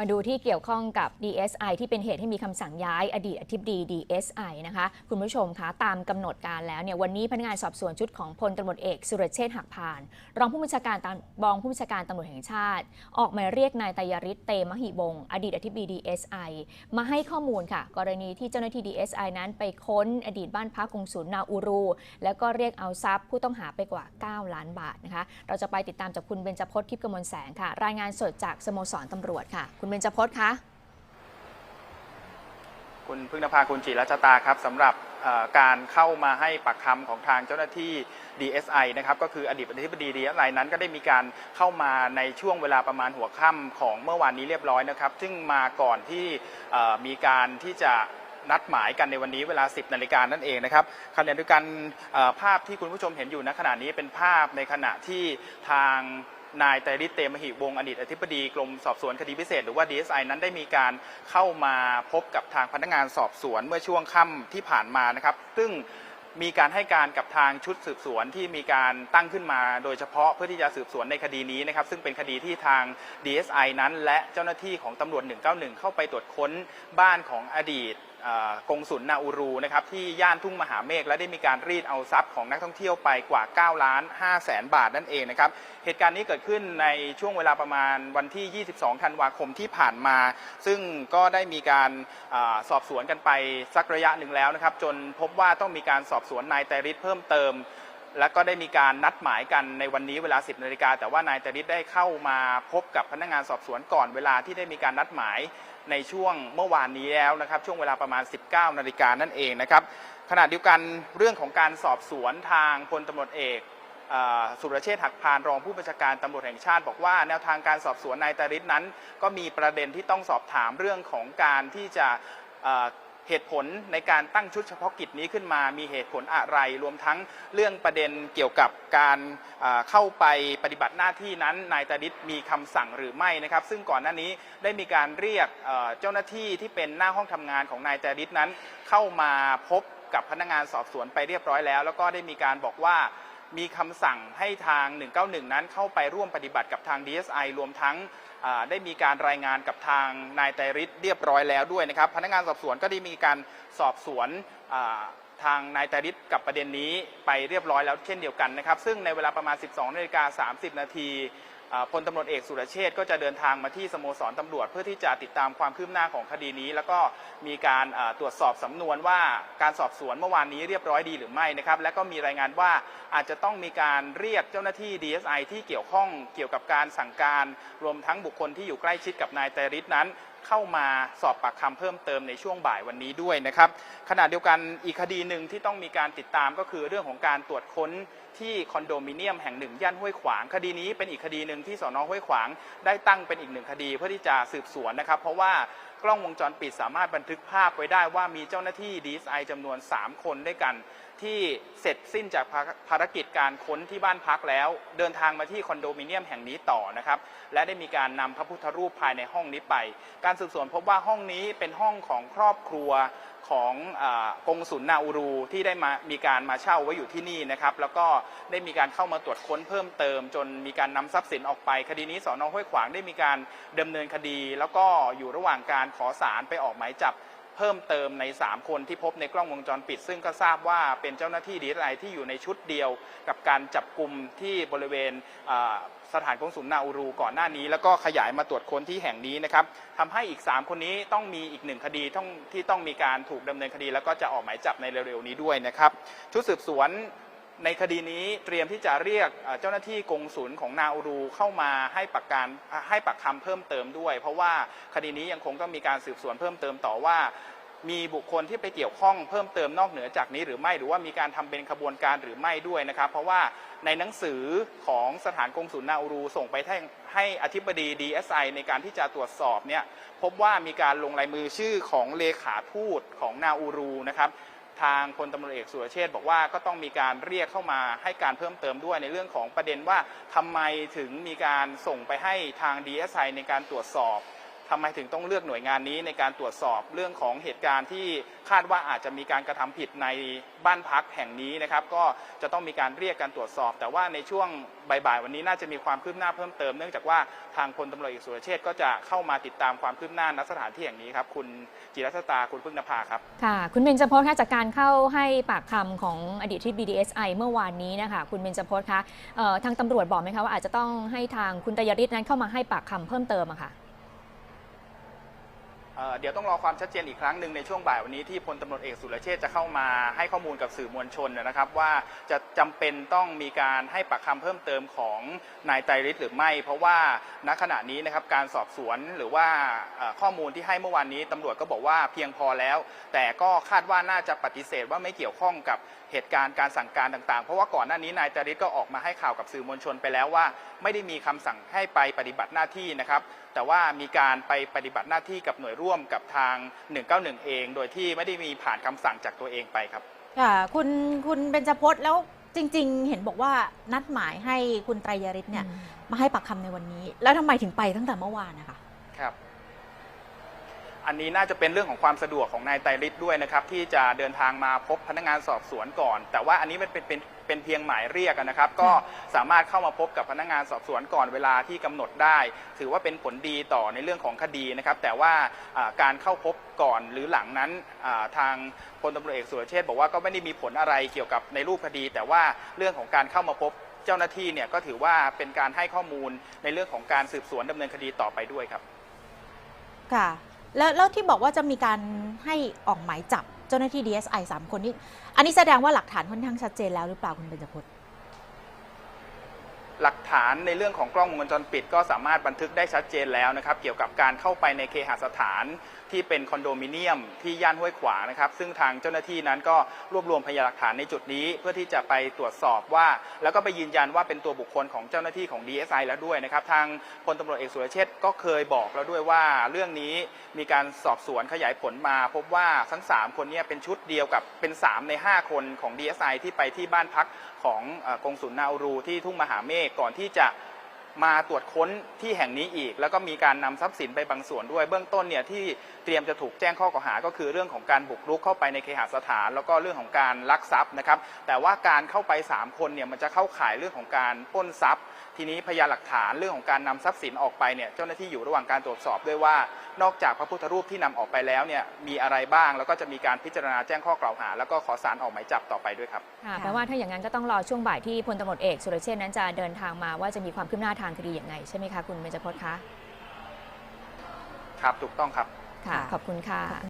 มาดูที่เกี่ยวข้องกับ DSI ที่เป็นเหตุให้มีคำสั่งย้ายอดีตอธิบดี DSI นะคะ คุณผู้ชมคะตามกำหนดการแล้วเนี่ยวันนี้พนักงานสอบสวนชุดของพลตำรวจเอก สุรเชษฐ์หักพาน รองผู้บัญชาการตามรองผู้บัญชาการตำรวจแห่งชาติ ออกหมายเรียกนายตยริศเตมหิบงอดีตอธิบดี DSI มาให้ข้อมูลค่ะ กรณีที่เจ้าหน้าที่ DSI นั้นไปค้นอดีตบ้านพักกงสุลนาอูรู แล้วก็เรียกเอาทรัพย์ผู้ต้องหาไปกว่า 9 ล้านบาทนะคะเราจะไปติดตามจากคุณเบญจพจน์ทิพย์กมลแสงค่ะ รายงานสดจากสโมสรตำรวจค่ะคุณเบญจพจน์คะคุณพึ่งนภาคุณจิรัชตาครับสำหรับการเข้ามาให้ปากคำของทางเจ้าหน้าที่ DSI นะครับก็คืออดีตอธิบดี DSI นั้นก็ได้มีการเข้ามาในช่วงเวลาประมาณหัวค่ำของเมื่อวานนี้เรียบร้อยนะครับ ซึ่งมาก่อนที่มีการที่จะนัดหมายกันในวันนี้เวลา 10 นาฬิกานั่นเองนะครับขณะเดียวกันภาพที่คุณผู้ชมเห็นอยู่ณขณะนี้เป็นภาพในขณะที่ทาง นายไตรฤทธิ์เตมหิวงศ์อดีตอธิบดีกรมสอบสวนคดีพิเศษ หรือว่า DSI นั้นได้มีการเข้ามาพบกับทางพนักงานสอบสวนเมื่อช่วงค่ำที่ผ่านมานะครับ ซึ่งมีการให้การกับทางชุดสืบสวนที่มีการตั้งขึ้นมา โดยเฉพาะเพื่อที่จะสืบสวนในคดีนี้นะครับ ซึ่งเป็นคดีที่ทาง DSI นั้น และเจ้าหน้าที่ของตำรวจ 191 เข้าไปตรวจค้นบ้านของอดีตกงสุลนาอูรูนะครับที่ย่านทุ่งมหาเมฆและได้มีการรีดเอาทรัพย์ของนักท่องเที่ยวไปกว่า9ล้าน5แสนบาทนั่นเองนะครับเหตุการณ์นี้เกิดขึ้นในช่วงเวลาประมาณวันที่ 22 ธันวาคมที่ผ่านมา ซึ่งก็ได้มีการอสอบสวนกันไปสักระยะหนึ่งแล้วนะครับจนพบว่าต้องมีการสอบสวนนายไตริศเพิ่มเติม และก็ได้มีการนัดหมายกันในวันนี้เวลา 10นาฬิกาแต่ว่านายตริศได้เข้ามาพบกับพนักงานสอบสวนก่อนเวลาที่ได้มีการนัดหมายในช่วงเมื่อวานนี้แล้วนะครับ ช่วงเวลาประมาณ 19นาฬิกานั่นเองนะครับขณะเดียวกันเรื่องของการสอบสวนทางพลตำรวจเอกสุรเชษฐ์หักพานรองผู้บัญชาการตำรวจแห่งชาติ บอกว่าแนวทางการสอบสวนนายตริศนั้น ก็มีประเด็นที่ต้องสอบถามเรื่องของการที่จะ เหตุผลในการตั้งชุดเฉพาะกิจนี้ขึ้นมา มีเหตุผลอะไรรวมทั้งเรื่องประเด็นเกี่ยวกับการเข้าไปปฏิบัติหน้าที่นั้นนายตาดิษมีคำสั่งหรือไม่นะครับ ซึ่งก่อนหน้านี้ได้มีการเรียกเจ้าหน้าที่ที่เป็นหน้าห้องทำงานของนายตาดิษนั้นเข้ามาพบกับพนักงานสอบสวนไปเรียบร้อยแล้ว แล้วก็ได้มีการบอกว่า มีคำสั่งให้ทาง 191 นั้นเข้าไปร่วมปฏิบัติกับทาง DSI รวมทั้งได้มีการรายงานกับทางนายไตรฤทธิ์เรียบร้อยแล้วด้วยนะครับ พนักงานสอบสวนก็ได้มีการสอบสวนทางนายไตรฤทธิ์กับประเด็นนี้ไปเรียบร้อยแล้วเช่นเดียวกันนะครับ ซึ่งในเวลาประมาณ 12นาฬิกา30 นาที พลตำรวจเอกสุรเชษฐ์ก็จะเดินทางมาที่สโมสรตำรวจ เพื่อที่จะติดตามความคืบหน้าของคดีนี้ แล้วก็มีการตรวจสอบสำนวนว่าการสอบสวนเมื่อวานนี้เรียบร้อยดีหรือไม่นะครับและก็มีรายงานว่าอาจจะต้องมีการเรียกเจ้าหน้าที่ DSI ที่เกี่ยวข้องเกี่ยวกับการสั่งการ รวมทั้งบุคคลที่อยู่ใกล้ชิดกับนายไตริสนั้น เข้ามาสอบปากคำเพิ่มเติมในช่วงบ่ายวันนี้ด้วยนะครับขณะเดียวกันอีกคดีหนึ่งที่ต้องมีการติดตามก็คือเรื่องของการตรวจค้นที่คอนโดมิเนียมแห่งหนึ่งย่านห้วยขวาง คดีนี้เป็นอีกคดีหนึ่งที่สอนอห้วยขวาง ได้ตั้งเป็นอีกหนึ่งคดีเพื่อที่จะสืบสวนนะครับ เพราะว่ากล้องวงจรปิดสามารถบันทึกภาพไว้ได้ว่ามีเจ้าหน้าที่ DSI จำนวน 3 คนด้วยกัน ที่เสร็จสิ้นจากภารกิจการค้นที่บ้านพักแล้ว เดินทางมาที่คอนโดมิเนียมแห่งนี้ต่อนะครับและได้มีการนำพระพุทธรูปภายในห้องนี้ไป การสืบสวนพบว่าห้องนี้เป็นห้องของครอบครัวของอกงสุลนาอูรูที่ได้มามีการมาเช่าไว้อยู่ที่นี่นะครับแล้วก็ได้มีการเข้ามาตรวจค้นเพิ่มเติม จนมีการนำทรัพย์สินออกไป คดีนี้สอนอห้วยขวางได้มีการดำเนินคดี แล้วก็อยู่ระหว่างการขอสารไปออกหมายจับ เพิ่มเติมใน 3 คนที่พบในกล้องวงจรปิด ซึ่งก็ทราบว่าเป็นเจ้าหน้าที่ดีไอที่อยู่ในชุดเดียว กับการจับกลุ่มที่บริเวณสถานกงสุลนาอูรูก่อนหน้านี้ แล้วก็ขยายมาตรวจค้นที่แห่งนี้นะครับทำให้อีก 3 คนนี้ต้องมีอีกหนึ่งคดีที่ต้องมีการถูกดำเนินคดี แล้วก็จะออกหมายจับในเร็วๆนี้ด้วยนะครับชุดสืบสวน ในคดีนี้เตรียมที่จะเรียกเจ้าหน้าที่กงสุลของนาอูรูเข้ามาให้ปักการให้ปักคำเพิ่มเติมด้วย เพราะว่าคดีนี้ยังคงต้องมีการสืบสวนเพิ่มเติมต่อว่ามีบุคคลที่ไปเกี่ยวข้องเพิ่มเติมนอกเหนือจากนี้หรือไม่หรือว่ามีการทำเป็นขบวนการหรือไม่ด้วยนะครับ เพราะว่าในหนังสือของสถานกงสุลนาอูรูส่งไปให้ให้อธิบดี DSI ในการที่จะตรวจสอบเนี่ยพบว่ามีการลงลายมือชื่อของเลขาทูตของนาอูรูนะครับ ทางพลตำรวจเอกสุรเชษบอกว่าก็ต้องมีการเรียกเข้ามาให้การเพิ่มเติมด้วยในเรื่องของประเด็นว่าทำไมถึงมีการส่งไปให้ทาง DSI ในการตรวจสอบ ทำไมถึงต้องเลือกหน่วยงานนี้ในการตรวจสอบเรื่องของเหตุการณ์ที่คาดว่าอาจจะมีการกระทำผิดในบ้านพักแห่งนี้นะครับ ก็จะต้องมีการเรียกการตรวจสอบ แต่ว่าในช่วงบ่ายๆวันนี้น่าจะมีความคืบหน้าเพิ่มเติมเนื่องจากว่าทางพลตำรวจเอกสุรเชษก็จะเข้ามาติดตามความคืบหน้าณสถานที่แห่งนี้ครับคุณจิรัชตาคุณพึ่งนภาครับค่ะคุณเบญจพจน์คะจากการเข้าให้ปากคำของอดีตที่ BDSI เมื่อวานนี้นะคะคุณเบญจพจน์คะทางตำรวจบอกไหมคะว่าอาจจะต้องให้ทางคุณตยริศนั้นเข้ามาให้ปากคำเพิ่มเติมอะค่ะ เเดี๋ยวต้องรอความชัดเจนอีกครั้งหนึ่งในช่วงบ่ายวันนี้ที่พลตำรวจเอกสุรเชษจะเข้ามาให้ข้อมูลกับสื่อมวลชนนะครับว่าจะจำเป็นต้องมีการให้ปากคำเพิ่มเติมของนายไตรฤทธิ์หรือไม่ เพราะว่าณขณะนี้นะครับการสอบสวนหรือว่าข้อมูลที่ให้เมื่อวานนี้ตำรวจก็บอกว่าเพียงพอแล้ว แต่ก็คาดว่าน่าจะปฏิเสธว่าไม่เกี่ยวข้องกับเหตุการณ์การสั่งการต่างๆ เพราะว่าก่อนหน้านี้นายไตรฤทธิ์ก็ออกมาให้ข่าวกับสื่อมวลชนไปแล้วว่า ไม่ได้มีคำสั่งให้ไปปฏิบัติหน้าที่นะครับ แต่ว่ามีการไปปฏิบัติหน้าที่กับหน่วยร่วมกับทาง 191 เอง โดยที่ไม่ได้มีผ่านคำสั่งจากตัวเองไปครับค่ะคุณคุณเบญจพจน์แล้วจริง ๆ เห็นบอกว่านัดหมายให้คุณไตรยริศเนี่ยมาให้ปากคำในวันนี้ แล้วทำไมถึงไปตั้งแต่เมื่อวานนะคะครับ อันนี้น่าจะเป็นเรื่องของความสะดวกของนายไตรฤทธิ์ด้วยนะครับที่จะเดินทางมาพบพนักงานสอบสวนก่อน แต่ว่าอันนี้มันเป็นเป็นเป็นเพียงหมายเรียกนะครับ ก็สามารถเข้ามาพบกับพนักงานสอบสวนก่อนเวลาที่กำหนดได้ ถือว่าเป็นผลดีต่อในเรื่องของคดีนะครับ แต่ว่าอ่าการเข้าพบก่อนหรือหลังนั้นอ่าทางพลตำรวจเอกสุรเชษฐ์บอกว่าก็ไม่ได้มีผลอะไรเกี่ยวกับในรูปคดี แต่ว่าเรื่องของการเข้ามาพบเจ้าหน้าที่เนี่ยก็ถือว่าเป็นการให้ข้อมูลในเรื่องของการสืบสวนดำเนินคดีต่อไปด้วยครับ ค่ะ แล้วแล้วที่บอกว่าจะมีการให้ออกหมายจับเจ้าหน้าที่ DSI สามคนนี้ อันนี้แสดงว่าหลักฐานค่อนข้างชัดเจนแล้วหรือเปล่าคุณเบญจพจน์ หลักฐานในเรื่องของกล้องวงจรปิด ก็สามารถบันทึกได้ชัดเจนแล้วนะครับ เกี่ยวกับการเข้าไปในเคหสถานที่เป็นคอนโดมิเนียมที่ย่านห้วยขวางนะครับ ซึ่งทางเจ้าหน้าที่นั้นก็รวบรวมพยานหลักฐานในจุดนี้ เพื่อที่จะไปตรวจสอบว่า แล้วก็ไปยืนยันว่าเป็นตัวบุคคลของเจ้าหน้าที่ของ DSI แล้วด้วยนะครับ ทางพลตำรวจเอกสุรเชษฐ์ก็เคยบอกแล้วด้วยว่าเรื่องนี้มีการสอบสวนขยายผลมา พบว่าทั้ง 3 คนนี้เป็นชุดเดียวกับเป็น 3 ใน 5 คนของ DSI ที่ไปที่บ้านพักของเอ่อกงสุลนาอูรูที่ทุ่งมหาเมฆก่อนที่จะมาตรวจค้นที่แห่งนี้อีก แล้วก็มีการนำทรัพย์สินไปบางส่วนด้วยเบื้องต้นเนี่ยที่เตรียมจะถูกแจ้งข้อกล่าวหา ก็คือเรื่องของการบุกรุกเข้าไปในเคหสถาน แล้วก็เรื่องของการลักทรัพย์นะครับแต่ว่าการเข้าไป 3 คนเนี่ยมันจะเข้าข่ายเรื่องของการปล้นทรัพย์ ทีนี้พยานหลักฐานเรื่องของการนำทรัพย์สินออกไปเนี่ยเจ้าหน้าที่อยู่ระหว่างการตรวจสอบด้วยว่า นอกจากพระพุทธรูปที่นำออกไปแล้วเนี่ยมีอะไรบ้าง แล้วก็จะมีการพิจารณาแจ้งข้อกล่าวหา แล้วก็ขอสารออกหมายจับต่อไปด้วยครับค่ะค่ะแปลว่าถ้าอย่างนั้นก็ต้องรอช่วงบ่ายที่พลตำรวจเอกสุรเชษฐ์นั้นจะเดินทางมาว่าจะมีความคืบหน้าทางคดีอย่างไรใช่ไหมคะคุณเบญจพจน์คะครับถูกต้องครับค่ะค่ะขอบคุณค่ะ